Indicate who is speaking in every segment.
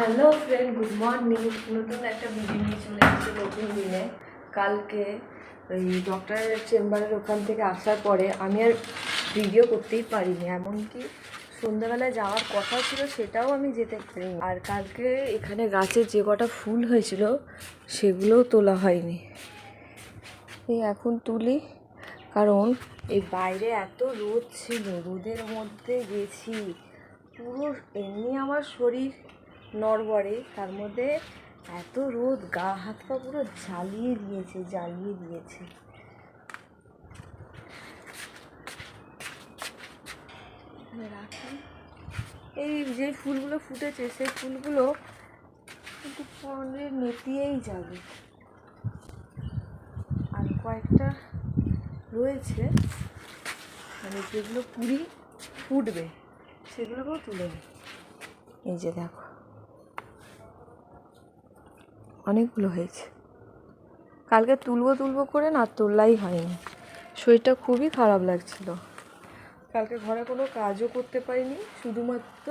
Speaker 1: Hello friend good morning নতুন একটা video নিয়ে চলে এসেছি নতুন দিনে। কালকে ওই ডক্টরের চেম্বারের ওখান থেকে আসার পরে আমি আর ভিডিও করতেই পারিনি। এমনকি সন্ধ্যাবেলায় যাওয়ার কথা ছিল, সেটাও আমি যেতে পারিনি। আর কালকে এখানে গাছে যে কটা ফুল হয়েছিল, সেগুলোও তোলা হয়নি। এই এখন তুলি, কারণ এই বাইরে এত রোদ ছিল, রোদের মধ্যে গেছি। পুরো এমনি আমার শরীর নড়বড়ে, তার মধ্যে এত রোদ, গা, হাত পা পুরো জ্বালিয়ে দিয়েছে জ্বালিয়ে দিয়েছে। রাখি। এই যে ফুলগুলো ফুটেছে, সেই ফুলগুলো কিন্তু পরে নেতিয়েই যাবে। আর কয়েকটা রয়েছে মানে যেগুলো পুরি ফুটবে, সেগুলোকেও তুলে এই যে দেখো। অনেকগুলো হয়েছে। কালকে তুলবো তুলবো করে না তোলাই হয়নি। শরীরটা খুবই খারাপ লাগছিল। কালকে ঘরে কোনো কাজও করতে পারিনি। শুধুমাত্র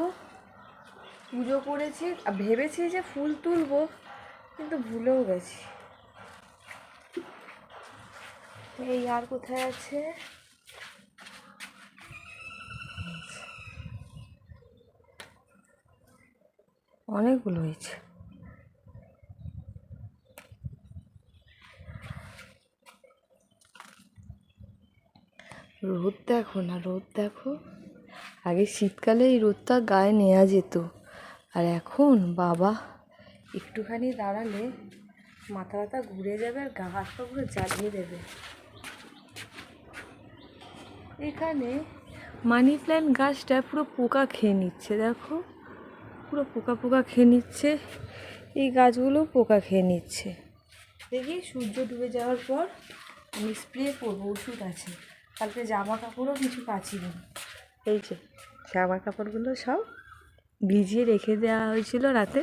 Speaker 1: পুজো করেছি। আর ভেবেছি যে ফুল তুলবো, কিন্তু ভুলেও গেছি। এই আর কোথায় আছে? অনেকগুলো হয়েছে। রোদ দেখো না, রোদ দেখো। আগে শীতকালে এই রোদটা গায়ে নেওয়া যেত। আর এখন, বাবা, একটুখানি দাঁড়ালে মাথা ব্যথা ঘুরে যাবে আর গা হাত পা জ্বালিয়ে দেবে। এখানে মানি প্ল্যান্ট গাছটা পুরো পোকা খেয়ে নিচ্ছে, দেখো। পুরো পোকা পোকা খেয়ে নিচ্ছে। এই গাছগুলো পোকা খেয়ে নিচ্ছে। দেখি সূর্য ডুবে যাওয়ার পর আমি স্প্রে করব, ওষুধ আছে। কালকে জামা কাপড়ও কিছু কাচিনি এই যে জামা কাপড়গুলো সব ভিজিয়ে রেখে দেওয়া হয়েছিল রাতে।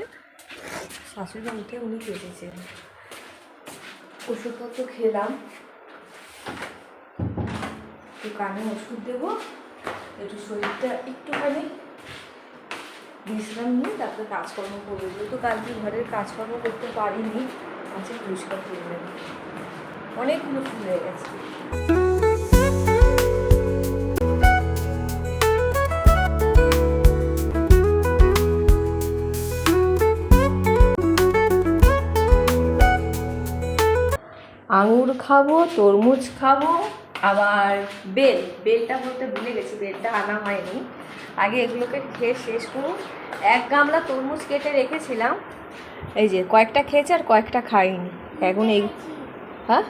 Speaker 1: শাশুড়ি উঠে উনি কেটেছেন। ওষুধপত্র খেলাম। একটু কানে ওষুধ দেবো একটু শরীরটা একটুখানি বিশ্রাম নিয়ে তারপরে কাজকর্ম করব। যেহেতু কালকে ঘরের কাজকর্ম করতে পারিনি আজকে পরিষ্কার করে নেব। অনেকগুলো ফুল হয়ে গেছে। আঙুর খাব, তরমুজ খাব, আবার বেল, বেলটা বলতে ভুলে গেছি, বেলটা আনা হয়নি। আগে এগুলোকে খেয়ে শেষ করুন। এক গামলা তরমুজ কেটে রেখেছিলাম। এই যে, কয়েকটা খেয়েছে আর কয়েকটা খাইনি। এখন এই হ্যাঁ?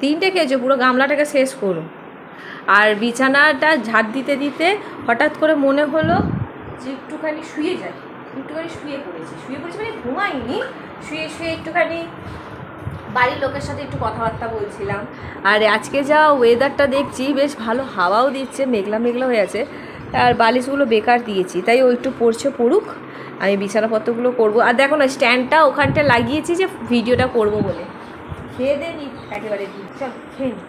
Speaker 1: তিনটে খেয়েছো, পুরো গামলাটাকে শেষ করুন। আর বিছানাটা ঝাড় দিতে দিতে হঠাৎ করে মনে হলো যে একটুখানি শুয়ে যাই। একটুখানি শুয়ে পড়েছি। শুয়ে পড়েছি মানে ঘুমাইনি। শুয়ে শুয়ে একটুখানি বাড়ির লোকের সাথে একটু কথাবার্তা বলছিলাম। আর আজকে যা ওয়েদারটা দেখছি বেশ ভালো হাওয়াও দিচ্ছে মেঘলা মেঘলা হয়ে আছে। আর বালিশগুলো বেকার দিয়েছি তাই ও একটু পড়ছে পড়ুক আমি বিছানাপত্রগুলো করব। আর দেখো না স্ট্যান্ডটা ওখানটা লাগিয়েছি যে ভিডিওটা করব বলে। খেয়ে দে নি একেবারে চল খেয়ে নি।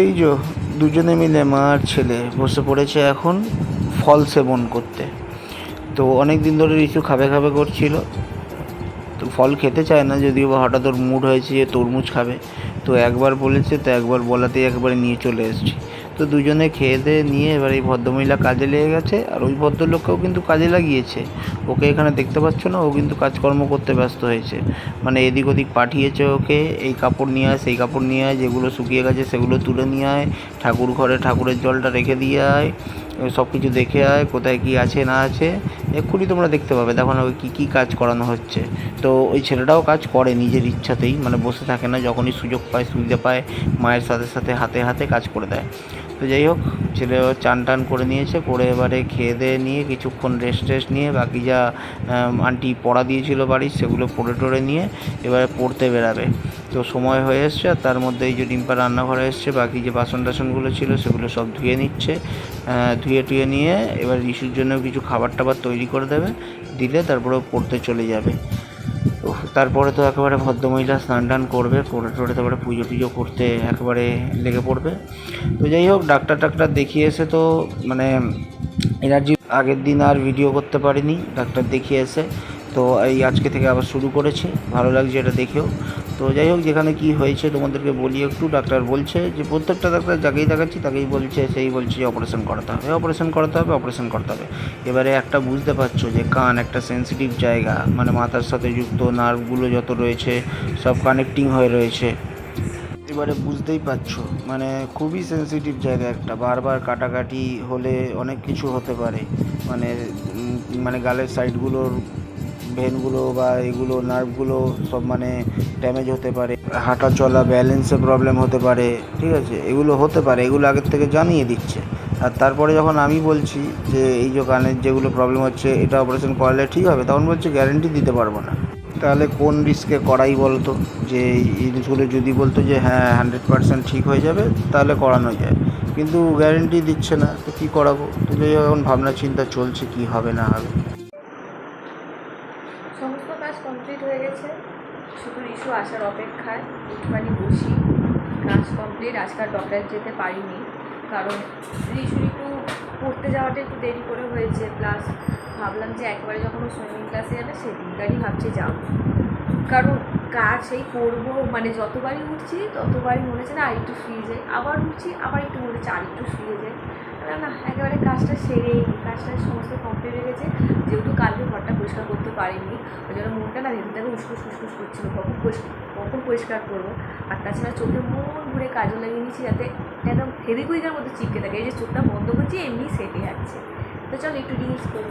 Speaker 2: এই যে দুজনে মিলে মা আর ছেলে বসে পড়েছে এখন ফল সেবন করতে। তো অনেক দিন ধরে রিচু খাবে খাবে করছিল। ফল খেতে চায় না, যদিও বা হঠাৎ ওর মুড হয়েছে যে তরমুজ খাবে। তো একবার বলেছে, তো একবার বলাতেই একবারে নিয়ে চলে এসেছি। তো দুজনে খেয়ে দিয়ে নিয়ে এবার এই ভদ্রমহিলা কাজে লেগে গেছে, আর ওই ভদ্রলোককেও কিন্তু কাজে লাগিয়েছে। ওকে এখানে দেখতে পাচ্ছ না, ও কিন্তু কাজকর্ম করতে ব্যস্ত হয়েছে। মানে এদিক ওদিক পাঠিয়েছে ওকে, এই কাপড় নিয়ে আয়, সেই কাপড় নিয়ে আয়, যেগুলো শুকিয়ে গেছে সেগুলো তুলে নিয়ে আয়, ঠাকুর ঘরে ঠাকুরের জলটা রেখে দিয়ে আয়। সব কিছু দেখে আয়, কোথায় কি আছে, না আছে, এক্ষুনি তোমরা দেখতে পাবে। দেখো না ওই কী কী কাজ করানো হচ্ছে। তো ওই ছেলেটাও কাজ করে নিজের ইচ্ছাতেই মানে বসে থাকে না, যখনই সুযোগ পায়, সুবিধা পায়, মায়ের সাথে সাথে হাতে হাতে কাজ করে দেয়। তো যাই হোক, ছেলে চান টান করে নিয়েছে, করে এবারে খেয়ে দিয়ে নিয়ে কিছুক্ষণ রেস্ট টেস্ট নিয়ে বাকি যা আন্টি পড়া দিয়েছিল বাড়ির, সেগুলো পড়ে টড়ে নিয়ে এবারে পড়তে বেরাবে। তো সময় হয়ে এসছে আর তার মধ্যে এই যে ডিম্পা রান্নাঘরে এসছে, বাকি যে বাসন টাসনগুলো ছিল সেগুলো সব ধুয়ে নিচ্ছে। ধুয়ে টুয়ে নিয়ে এবার রিশুর জন্য কিছু খাবার টাবার তৈরি করে দেবে, দিলে তারপরে পড়তে চলে যাবে। তারপরে তো একেবারে ভদ্রমহিলা স্নান টান করবে করে টোরে তারপরে পুজো টুজো করতে একেবারে লেগে পড়বে। তো যাই হোক ডাক্তার টাক্তার দেখিয়ে এসে তো মানে এনার্জি আগের দিন আর ভিডিও করতে পারিনি, ডাক্তার দেখিয়ে এসে তো এই আজকে থেকে আবার শুরু করেছি। ভালো লাগছে এটা দেখেও। তো যাই হোক, যেখানে কি হয়েছে তোমাদেরকে বলি একটু ডাক্তার বলছে যে, প্রত্যেকটা ডাক্তার যাকেই দেখাচ্ছি তাকেই বলছে, সেই বলছে অপারেশন করাতে হবে অপারেশন করাতে হবে অপারেশন করতে হবে। এবারে একটা বুঝতে পারছ যে, কান একটা সেন্সিটিভ জায়গা মানে মাথার সাথে যুক্ত, নার্ভগুলো যত রয়েছে, সব কানেক্টিং হয়ে রয়েছে। এবারে বুঝতেই পারছ মানে খুবই সেন্সিটিভ জায়গা একটা। বারবার কাটাকাটি হলে অনেক কিছু হতে পারে। মানে মানে গালের সাইডগুলোর ভেনগুলো বা এগুলো নার্ভগুলো সব মানে ড্যামেজ হতে পারে। হাঁটা চলা ব্যালেন্সে প্রবলেম হতে পারে, ঠিক আছে? এগুলো হতে পারে, এগুলো আগের থেকে জানিয়ে দিচ্ছে। আর তারপরে যখন আমি বলছি যে, এই যে কানের যেগুলো প্রবলেম হচ্ছে, এটা অপারেশন করালে ঠিক হবে, তখন বলছে গ্যারেন্টি দিতে পারব না। তাহলে কোন রিস্কে করাই বলতো? যে এই জিনিসগুলো যদি বলতো যে হ্যাঁ হান্ড্রেড পার্সেন্ট ঠিক হয়ে যাবে, তাহলে করানো যায়। কিন্তু গ্যারেন্টি দিচ্ছে না, তো কী করাবো? তো এখন ভাবনা চিন্তা চলছে, কি হবে, না হবে
Speaker 1: সমস্ত কাজ কমপ্লিট হয়ে গেছে শুধু ইস্যু আসার অপেক্ষায় একটুখানি বসি। কাজ কমপ্লিট, আজকাল ডক্টর যেতে পারিনি। কারণ ইস্যু একটু পড়তে যাওয়াটা একটু দেরি করে হয়েছে। প্লাস ভাবলাম যে একবারে যখন সুইমিং ক্লাসে যাবে, সেদিনকারই ভাবছি যাব। কারণ কাজ সেই করব মানে যতবারই উঠছি, ততবারই মনে হচ্ছে না আর একটু শুয়ে যাই। আবার উঠছি, আবার একটু মনে হচ্ছে আর একটু শুয়ে যাই। না না, একেবারে কাজটা সেরেই কাজটা সমস্ত কমপ্লিট হয়ে গেছে। যেহেতু কালকে ঘরটা পরিষ্কার করতে পারিনি, ওই জন্য মনটা না ভেতর থেকে উসকুস উসকুস করছিল। কখন পরিষ্কার কখন পরিষ্কার করব? আর তাছাড়া চোখে মন ঘুরে কাজও লাগিয়ে নিয়েছি যাতে একদম ফেরিকুইকের মধ্যে চিপকে থাকে। এই যে চোখটা বন্ধ করছি, এমনি সেটে যাচ্ছে। তো চল একটু রিলস করি